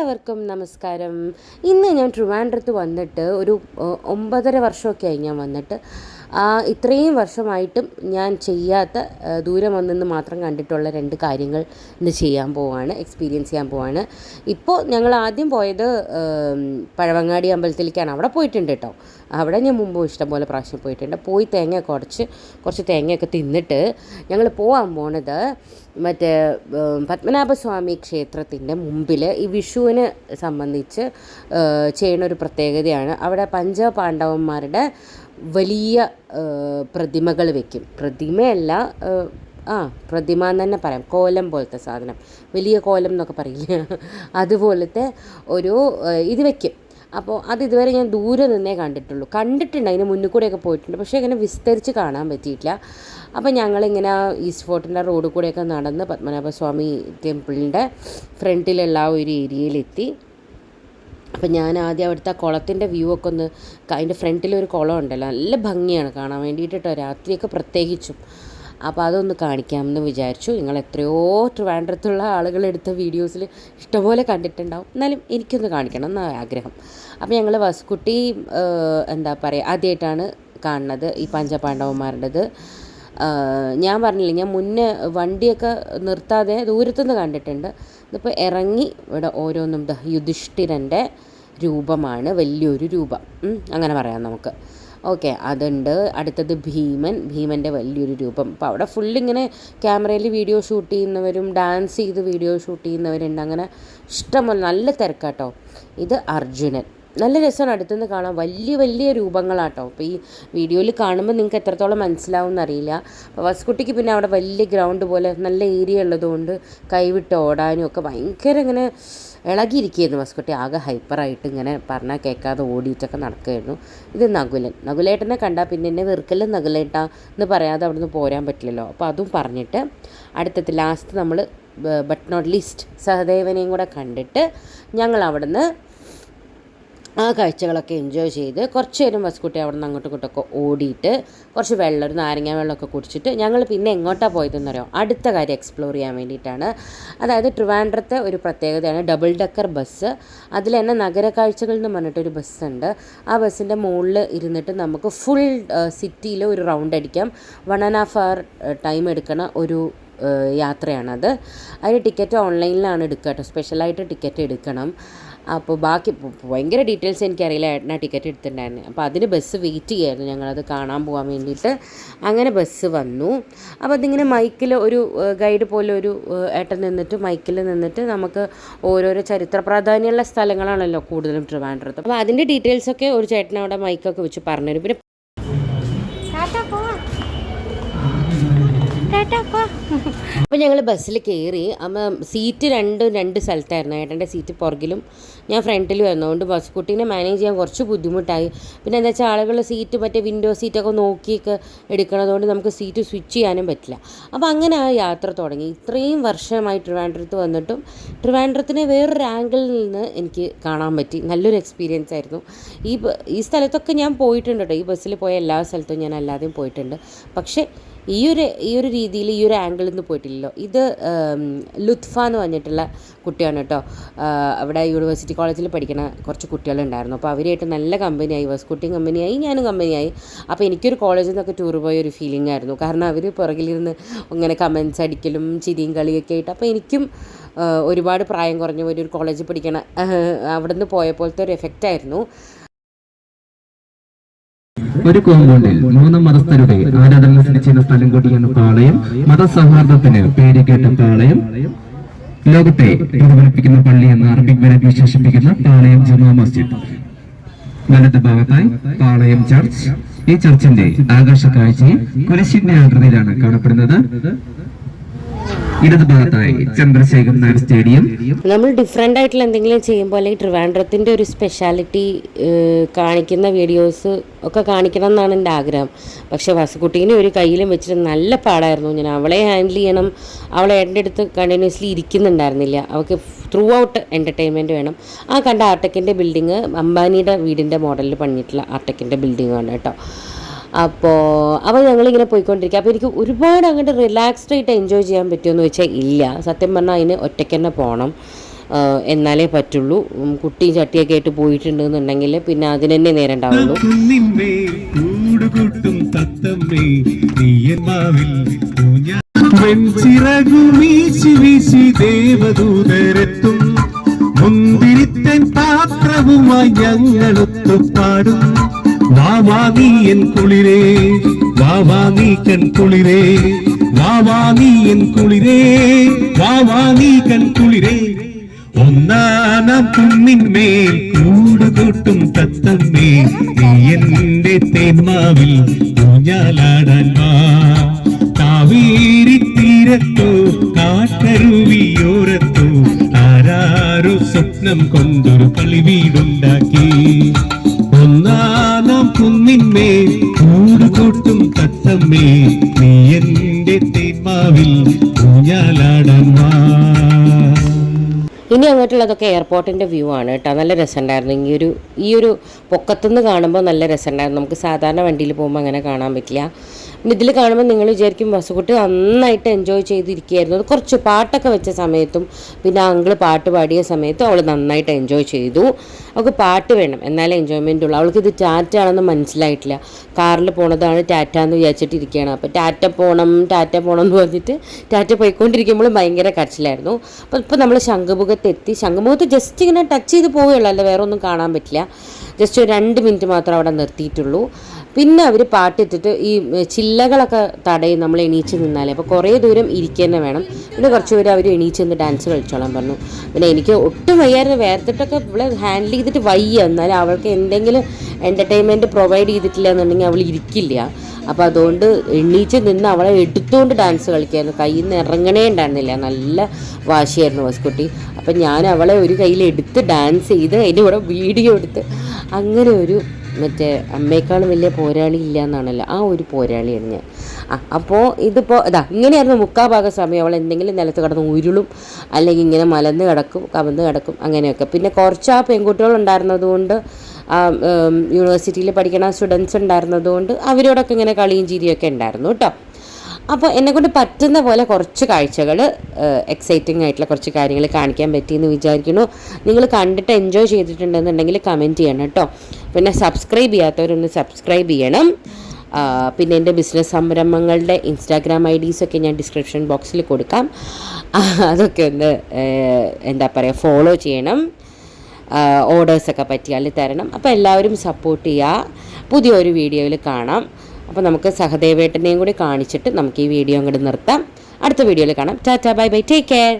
എല്ലാവർക്കും നമസ്കാരം. ഇന്ന് ഞാൻ ട്രിവാൻഡ്രത്ത് വന്നിട്ട് ഒരു ഒമ്പതര വർഷമൊക്കെ ആയി ഞാൻ വന്നിട്ട്. ഇത്രയും വർഷമായിട്ടും ഞാൻ ചെയ്യാത്ത ദൂരം വന്നെന്ന് മാത്രം കണ്ടിട്ടുള്ള രണ്ട് കാര്യങ്ങൾ ഇന്ന് ചെയ്യാൻ പോവാണ് എക്സ്പീരിയൻസ് ചെയ്യാൻ പോവാണ്. ഇപ്പോൾ ഞങ്ങൾ ആദ്യം പോയത് പഴവങ്ങാടി അമ്പലത്തിലേക്കാണ്. അവിടെ പോയിട്ടുണ്ട് കേട്ടോ അവിടെ ഞാൻ മുമ്പ് ഇഷ്ടംപോലെ പ്രാവശ്യം പോയിട്ടുണ്ട്. പോയി തേങ്ങയൊക്കെ കുറച്ച് കുറച്ച് തേങ്ങയൊക്കെ തിന്നിട്ട് ഞങ്ങൾ പോകാൻ പോണത് മറ്റേ പത്മനാഭസ്വാമി ക്ഷേത്രത്തിന്റെ മുമ്പിൽ ഈ വിഷുവിനെ സംബന്ധിച്ച് ചെയ്യുന്ന ഒരു പ്രത്യേകതയാണ്. അവിടെ പഞ്ചപാണ്ഡവന്മാരുടെ വലിയ പ്രതിമകൾ വെക്കും. പ്രതിമയല്ല ആ പ്രതിമ എന്ന് തന്നെ പറയാം. കോലം പോലത്തെ സാധനം. വലിയ കോലം എന്നൊക്കെ പറയില്ലേ? അതുപോലത്തെ ഒരു ഇത് വെക്കും. അപ്പോൾ അത് ഇതുവരെ ഞാൻ ദൂരെ നിന്നേ കണ്ടിട്ടുള്ളൂ. കണ്ടിട്ടുണ്ട് അതിന് മുന്നിൽ കൂടെയൊക്കെ പോയിട്ടുണ്ട്. പക്ഷേ ഇങ്ങനെ വിസ്തരിച്ച് കാണാൻ പറ്റിയിട്ടില്ല. അപ്പോൾ ഞങ്ങളിങ്ങനെ ഈസ്റ്റ് ഫോർട്ടിന്റെ റോഡ് കൂടെയൊക്കെ നടന്ന് പത്മനാഭസ്വാമി ടെമ്പിളിന്റെ ഫ്രണ്ടിലുള്ള ഒരു ഏരിയയിലെത്തി. അപ്പം ഞാൻ ആദ്യം അവിടുത്തെ കുളത്തിന്റെ വ്യൂ ഒക്കെ ഒന്ന് അതിന്റെ അതിന്റെ ഫ്രണ്ടിലൊരു കുളം ഉണ്ടല്ലോ നല്ല ഭംഗിയാണ് കാണാൻ വേണ്ടിയിട്ടോ രാത്രിയൊക്കെ പ്രത്യേകിച്ചും. അപ്പോൾ അതൊന്ന് കാണിക്കാമെന്ന് വിചാരിച്ചു. നിങ്ങൾ എത്രയോ ട്രിവാൻഡ്രത്തുള്ള ആളുകളെടുത്ത വീഡിയോസിൽ ഇഷ്ടംപോലെ കണ്ടിട്ടുണ്ടാവും. എന്നാലും എനിക്കൊന്ന് കാണിക്കണം എന്നാണ് ആഗ്രഹം. അപ്പോൾ ഞങ്ങൾ വസ്കുട്ടി എന്താ പറയുക ആദ്യമായിട്ടാണ് കാണുന്നത് ഈ പഞ്ചപാണ്ഡവന്മാരുടേത്. ഞാൻ പറഞ്ഞില്ലേ ഞാൻ മുന്നേ വണ്ടിയൊക്കെ നിർത്താതെ ദൂരത്തുനിന്ന് കണ്ടിട്ടുണ്ട്. ഇതിപ്പോൾ ഇറങ്ങി ഇവിടെ ഓരോന്നും യുധിഷ്ഠിരന്റെ രൂപമാണ് വലിയൊരു രൂപം. അങ്ങനെ പറയാം നമുക്ക്. ഓക്കെ അതുണ്ട്. അടുത്തത് ഭീമൻ. ഭീമന്റെ വലിയൊരു രൂപം. അപ്പോൾ അവിടെ ഫുള്ളിങ്ങനെ ക്യാമറയിൽ വീഡിയോ ഷൂട്ട് ചെയ്യുന്നവരും ഡാൻസ് ചെയ്ത് വീഡിയോ ഷൂട്ട് ചെയ്യുന്നവരുണ്ട്. അങ്ങനെ ഇഷ്ടമല്ല നല്ല തിരക്കാട്ടോ. ഇത് അർജുനൻ. നല്ല രസമാണ് അടുത്തുനിന്ന് കാണാൻ. വലിയ വലിയ രൂപങ്ങളാട്ടോ. അപ്പോൾ ഈ വീഡിയോയിൽ കാണുമ്പോൾ നിങ്ങൾക്ക് എത്രത്തോളം മനസ്സിലാവും എന്നറിയില്ല. അപ്പോൾ വസ്കുട്ടിക്ക് പിന്നെ അവിടെ വലിയ ഗ്രൗണ്ട് പോലെ നല്ല ഏരിയ ഉള്ളതുകൊണ്ട് കൈവിട്ട് ഓടാനും ഒക്കെ ഭയങ്കര ഇങ്ങനെ ഇളകിയിരിക്കുകയായിരുന്നു വസ്കുട്ടി. ആകെ ഹൈപ്പറായിട്ട് ഇങ്ങനെ പറഞ്ഞാൽ കേൾക്കാതെ ഓടിയിട്ടൊക്കെ നടക്കുകയായിരുന്നു. ഇത് നകുലൻ. നകുലേട്ടനെ കണ്ടാൽ പിന്നെ എന്നെ വെറുക്കലും നകുലേട്ട എന്ന് പറയാതെ അവിടെ നിന്ന് പോരാൻ പറ്റില്ലല്ലോ. അപ്പോൾ അതും പറഞ്ഞിട്ട് അടുത്തത് ലാസ്റ്റ് നമ്മൾ ബട്ട് നോട്ട് ലീസ്റ്റ് സഹദേവനെയും കൂടെ കണ്ടിട്ട് ഞങ്ങൾ അവിടുന്ന് ആ കാഴ്ചകളൊക്കെ എൻജോയ് ചെയ്ത് കുറച്ച് നേരം ബസ്കുട്ടി അവിടെ നിന്ന് അങ്ങോട്ടും ഇങ്ങോട്ടൊക്കെ ഓടിയിട്ട് കുറച്ച് വെള്ളം ഒരു നാരങ്ങ വെള്ളമൊക്കെ കുടിച്ചിട്ട് ഞങ്ങൾ പിന്നെ എങ്ങോട്ടാണ് പോയതെന്ന് അറിയാം അടുത്ത കാര്യം എക്സ്പ്ലോർ ചെയ്യാൻ വേണ്ടിയിട്ടാണ്. അതായത് ട്രിവാൻഡ്രത്തെ ഒരു പ്രത്യേകതയാണ് ഡബിൾ ഡക്കർ ബസ് അതിൽ തന്നെ നഗര കാഴ്ചകൾ എന്ന് പറഞ്ഞിട്ടൊരു ബസ്സുണ്ട് ആ ബസ്സിന്റെ മുകളിൽ ഇരുന്നിട്ട് നമുക്ക് ഫുൾ സിറ്റിയിൽ ഒരു റൗണ്ട് അടിക്കാം. One and half hour time എടുക്കണ ഒരു യാത്രയാണത്. അതിന് ടിക്കറ്റ് ഓൺലൈനിലാണ് എടുക്കുക കേട്ടോ സ്പെഷ്യലായിട്ട് ടിക്കറ്റ് എടുക്കണം. അപ്പോൾ ബാക്കി ഭയങ്കര ഡീറ്റെയിൽസ് എനിക്കറിയില്ല. ഏട്ടനാ ടിക്കറ്റ് എടുത്തിട്ടുണ്ടായിരുന്നു. അപ്പോൾ അതിന് ബസ് വെയിറ്റ് ചെയ്യായിരുന്നു. ഞങ്ങളത് കാണാൻ പോകാൻ വേണ്ടിയിട്ട്. അങ്ങനെ ബസ് വന്നു. അപ്പോൾ അതിങ്ങനെ മൈക്കിൽ ഒരു ഗൈഡ് പോലെ ഒരു ഏട്ടൻ നിന്നിട്ട് മൈക്കിൽ നിന്നിട്ട് നമുക്ക് ഓരോരോ ചരിത്ര പ്രാധാന്യമുള്ള സ്ഥലങ്ങളാണല്ലോ കൂടുതലും ട്രിവാൻഡ്രത്ത്. അപ്പോൾ അതിന്റെ ഡീറ്റെയിൽസൊക്കെ ഒരു ചേട്ടൻ അവിടെ മൈക്കൊക്കെ വെച്ച് പറഞ്ഞുതരും. പിന്നെ പോ അപ്പോൾ ഞങ്ങൾ ബസ്സിൽ കയറി അപ്പം സീറ്റ് രണ്ടും രണ്ട് സ്ഥലത്തായിരുന്നു. ഏട്ടന്റെ സീറ്റ് പുറകിലും ഞാൻ ഫ്രണ്ടിലും ആയിരുന്നു. അതുകൊണ്ട് ബസ് കുട്ടീനെ മാനേജ് ചെയ്യാൻ കുറച്ച് ബുദ്ധിമുട്ടായി. പിന്നെ എന്താ വെച്ചാൽ ആളുകൾ സീറ്റ് മറ്റേ വിൻഡോ സീറ്റൊക്കെ നോക്കിയൊക്കെ എടുക്കണതുകൊണ്ട് നമുക്ക് സീറ്റ് സ്വിച്ച് ചെയ്യാനും പറ്റില്ല. അപ്പോൾ അങ്ങനെ ആ യാത്ര തുടങ്ങി. ഇത്രയും വർഷമായി ട്രിവാൻഡ്രത്ത് വന്നിട്ടും ട്രിവാൻഡ്രത്തിനെ വേറൊരു ആംഗിളിൽ നിന്ന് എനിക്ക് കാണാൻ പറ്റി. നല്ലൊരു എക്സ്പീരിയൻസ് ആയിരുന്നു. ഈ ഈ സ്ഥലത്തൊക്കെ ഞാൻ പോയിട്ടുണ്ട് കേട്ടോ. ഈ ബസ്സിൽ പോയ എല്ലാ സ്ഥലത്തും ഞാൻ അല്ലാതെയും പോയിട്ടുണ്ട്. പക്ഷേ ഈ ഒരു ഈ ഒരു രീതിയിൽ ഈ ഒരു ആംഗിളിൽ നിന്ന് പോയിട്ടില്ലല്ലോ. ഇത് ലുത്ഫ എന്ന് പറഞ്ഞിട്ടുള്ള കുട്ടിയാണ് കേട്ടോ. അവിടെ യൂണിവേഴ്സിറ്റി കോളേജിൽ പഠിക്കുന്ന കുറച്ച് കുട്ടികളുണ്ടായിരുന്നു. അപ്പോൾ അവരായിട്ട് നല്ല കമ്പനിയായി വസ്കുട്ടിയും കമ്പനിയായി ഞാനും കമ്പനിയായി അപ്പോൾ എനിക്കൊരു കോളേജിൽ നിന്നൊക്കെ ടൂർ പോയ ഒരു ഫീലിംഗ് ആയിരുന്നു. കാരണം അവർ പുറകിലിരുന്ന് ഇങ്ങനെ കമൻസ് അടിക്കലും ചിരിയും കളിയൊക്കെ ആയിട്ട്. അപ്പോൾ എനിക്കും ഒരുപാട് പ്രായം കുറഞ്ഞ ഒരു കോളേജിൽ പഠിക്കണ അവിടെ നിന്ന് പോയ പോലത്തെ ഒരു എഫക്റ്റ് ആയിരുന്നു. ഒരു കോമ്പൗണ്ടിൽ മൂന്ന് മതസ്ഥരുടെ ആരാധന സ്ഥിതിച്ചിരുന്ന സ്ഥലം കൂടിയാണ് പാളയം. മതസൗഹാർദ്ദത്തിന് പേര് കേട്ട പാളയം. ലോകത്തെ പ്രതിഫലിപ്പിക്കുന്ന പള്ളി എന്ന് അറബിക് വരെ വിശേഷിപ്പിക്കുന്ന പാളയം ജുമാ മസ്ജിദ്. വലത് ഭാഗത്തായി പാളയം ചർച്ച്. ഈ ചർച്ചിന്റെ ആകാശ കാഴ്ചയിൽ കുരിശിന്റെ ആകൃതിയിലാണ് കാണപ്പെടുന്നത്. ഇടത് ഭാഗത്തായി ചന്ദ്രശേഖർ നായർ സ്റ്റേഡിയം. നമ്മൾ ഡിഫറെന്റ് ആയിട്ടുള്ള എന്തെങ്കിലും ചെയ്യുമ്പോൾ അല്ലെങ്കിൽ ട്രിവാൻഡ്രത്തിന്റെ ഒരു സ്പെഷ്യാലിറ്റി കാണിക്കുന്ന വീഡിയോസ് ഒക്കെ കാണിക്കണം എന്നാണ് എന്റെ ആഗ്രഹം. പക്ഷെ വസുകുട്ടീനെ ഒരു കയ്യിലും വെച്ചിട്ട് നല്ല പാടായിരുന്നു. ഞാൻ അവളെ ഹാൻഡിൽ ചെയ്യണം. അവളെ എന്റെ അടുത്ത് കണ്ടിന്യൂസ്ലി ഇരിക്കുന്നുണ്ടായിരുന്നില്ല. അവൾക്ക് ത്രൂ ഔട്ട് എന്റർടൈൻമെന്റ് വേണം. ആ കണ്ട ആർടെക്കിന്റെ ബിൽഡിങ് അംബാനിയുടെ വീടിന്റെ മോഡലിൽ പണിഞ്ഞിട്ടുള്ള ആർടെക്കിന്റെ ബിൽഡിംഗ് ആണ് കേട്ടോ. അപ്പോൾ അപ്പോൾ ഞങ്ങളിങ്ങനെ പോയിക്കൊണ്ടിരിക്കുക അപ്പോൾ എനിക്ക് ഒരുപാട് അങ്ങോട്ട് റിലാക്സ്ഡ് ആയിട്ട് എൻജോയ് ചെയ്യാൻ പറ്റുമെന്ന് വെച്ചാൽ ഇല്ല. സത്യം പറഞ്ഞാൽ അതിന് ഒറ്റയ്ക്ക് തന്നെ പോകണം എന്നാലേ പറ്റുള്ളൂ. കുട്ടിയും ചട്ടിയൊക്കെ ആയിട്ട് പോയിട്ടുണ്ടെന്നുണ്ടെങ്കിൽ പിന്നെ അതിന് തന്നെ നേരം ഉണ്ടാവുള്ളൂ. ദേവദൂതരെത്തും. മുന്തിരിത്തൻ പാത്രവുമായി ഞങ്ങളൊത്തു പാടും വാവാ നീയൻ കുളിരേ വാവാ നീ കൺ കുളിരേ വാവാ നീയൻ കുളിരേ വാവാ നീ കൺ കുളിരേ ഒന്നാനാം കുന്നിന്മേൽ കൂടുകൂട്ടും തത്തമ്മേ നീ എന്റെ തേന്മാവിൽ ഊഞ്ഞാലാടാൻ വാ കാവേരി തീരത്തോ കാട്ടരുവിയോരത്തോ ആരാരോ സ്വപ്നം കൊണ്ടൊരു കളിവീടുണ്ടാക്കി Ini. അങ്ങോട്ടുള്ളതൊക്കെ എയർപോർട്ടിന്റെ വ്യൂ ആണ് കേട്ടോ. നല്ല രസമുണ്ടായിരുന്നു. ഈ ഒരു ഈ ഒരു പൊക്കത്തുനിന്ന് കാണുമ്പോൾ നല്ല രസമുണ്ടായിരുന്നു. നമുക്ക് സാധാരണ വണ്ടിയിൽ പോകുമ്പോൾ അങ്ങനെ കാണാൻ പറ്റില്ല. ഇതിൽ കാണുമ്പോൾ നിങ്ങൾ വിചാരിക്കും വസുകുട്ട് നന്നായിട്ട് എൻജോയ് ചെയ്തിരിക്കുകയായിരുന്നു. അത് കുറച്ച് പാട്ടൊക്കെ വെച്ച സമയത്തും പിന്നെ അങ്കിൾ പാട്ട് പാടിയ സമയത്തും അവൾ നന്നായിട്ട് എൻജോയ് ചെയ്തു. അവൾക്ക് പാട്ട് വേണം എന്നാലേ എൻജോയ്മെന്റ് ഉള്ളൂ. അവൾക്ക് ഇത് ടാറ്റ ആണെന്ന് മനസ്സിലായിട്ടില്ല. കാറിൽ പോണതാണ് ടാറ്റ എന്ന് വിചാരിച്ചിട്ടിരിക്കുകയാണ്. അപ്പോൾ ടാറ്റ പോകണം ടാറ്റ പോകണം എന്ന് പറഞ്ഞിട്ട് ടാറ്റ പോയിക്കൊണ്ടിരിക്കുമ്പോൾ ഭയങ്കര കരച്ചിലായിരുന്നു. അപ്പോൾ ഇപ്പോൾ നമ്മൾ ശംഖുമുഖത്ത് എത്തി ശംഖുമുഖത്ത് ജസ്റ്റ് ഇങ്ങനെ ടച്ച് ചെയ്ത് പോവുകയുള്ളൂ. അല്ല വേറെ ഒന്നും കാണാൻ പറ്റില്ല. ജസ്റ്റ് ഒരു രണ്ട് മിനിറ്റ് മാത്രം അവിടെ നിർത്തിയിട്ടുള്ളൂ. പിന്നെ അവർ പാട്ടിട്ടിട്ട് ഈ ചില്ലകളൊക്കെ തടയും നമ്മൾ എണീച്ച് നിന്നാലേ. അപ്പോൾ കുറേ ദൂരം ഇരിക്കുക വേണം. പിന്നെ കുറച്ച് പേര് അവർ എണീച്ച് നിന്ന് ഡാൻസ് കളിച്ചോളാൻ പറഞ്ഞു. പിന്നെ എനിക്ക് ഒട്ടും വയ്യായിരുന്നു. വേർത്തിട്ടൊക്കെ ഇവിടെ ഹാൻഡിൽ ചെയ്തിട്ട് വയ്യ. എന്നാലും അവൾക്ക് എന്തെങ്കിലും എന്റർടൈൻമെന്റ് പ്രൊവൈഡ് ചെയ്തിട്ടില്ല എന്നുണ്ടെങ്കിൽ അവൾ ഇരിക്കില്ല. അപ്പോൾ അതുകൊണ്ട് എണീച്ച് നിന്ന് അവളെ എടുത്തുകൊണ്ട് ഡാൻസ് കളിക്കായിരുന്നു. കയ്യിൽ നിന്ന് ഇറങ്ങണേ ഉണ്ടായിരുന്നില്ല. നല്ല വാശിയായിരുന്നു വസ്കുട്ടി അപ്പം ഞാൻ അവളെ ഒരു കയ്യിൽ എടുത്ത് ഡാൻസ് ചെയ്ത് അതിന്റെ കൂടെ വീഡിയോ എടുത്ത് അങ്ങനെ ഒരു മറ്റേ അമ്മയെക്കാളും വലിയ പോരാളി ഇല്ല എന്നാണല്ലോ ആ ഒരു പോരാളിയാണ് ഞാൻ. ആ അപ്പോൾ ഇതിപ്പോൾ ഇതാ ഇങ്ങനെയായിരുന്നു മുക്കാ ഭാഗ സമയം അവൾ എന്തെങ്കിലും നിലത്ത് കിടന്ന് ഉരുളും അല്ലെങ്കിൽ ഇങ്ങനെ മലന്ന് കിടക്കും കവന്ന് കിടക്കും അങ്ങനെയൊക്കെ. പിന്നെ കുറച്ച് ആ ആ യൂണിവേഴ്സിറ്റിയിൽ പഠിക്കണ സ്റ്റുഡൻസ് ഉണ്ടായിരുന്നതുകൊണ്ട് അവരോടൊക്കെ ഇങ്ങനെ കളിയും ചിരിയൊക്കെ ഉണ്ടായിരുന്നു കേട്ടോ. അപ്പോൾ എന്നെക്കൊണ്ട് പറ്റുന്ന പോലെ കുറച്ച് കാഴ്ചകൾ എക്സൈറ്റിംഗ് ആയിട്ടുള്ള കുറച്ച് കാര്യങ്ങൾ കാണിക്കാൻ പറ്റിയെന്ന് വിചാരിക്കുന്നു. നിങ്ങൾ കണ്ടിട്ട് എൻജോയ് ചെയ്തിട്ടുണ്ടെന്നുണ്ടെങ്കിൽ കമന്റ് ചെയ്യണം കേട്ടോ. പിന്നെ സബ്സ്ക്രൈബ് ചെയ്യാത്തവരൊന്ന് സബ്സ്ക്രൈബ് ചെയ്യണം. പിന്നെ എന്റെ ബിസിനസ് സംരംഭങ്ങളുടെ ഇൻസ്റ്റാഗ്രാം ഐ ഡീസൊക്കെ ഞാൻ ഡിസ്ക്രിപ്ഷൻ ബോക്സിൽ കൊടുക്കാം. അതൊക്കെ ഒന്ന് എന്താ പറയുക ഫോളോ ചെയ്യണം. ഓർഡേഴ്സൊക്കെ പറ്റിയാൽ തരണം. അപ്പോൾ എല്ലാവരും സപ്പോർട്ട് ചെയ്യുക. പുതിയൊരു വീഡിയോയിൽ കാണാം. അപ്പോൾ നമുക്ക് സഹദേവേട്ടനെയും കൂടി കാണിച്ചിട്ട് നമുക്ക് ഈ വീഡിയോ അങ്ങോട്ട് നിർത്താം. അടുത്ത വീഡിയോയിൽ കാണാം. Tata bye bye. Take care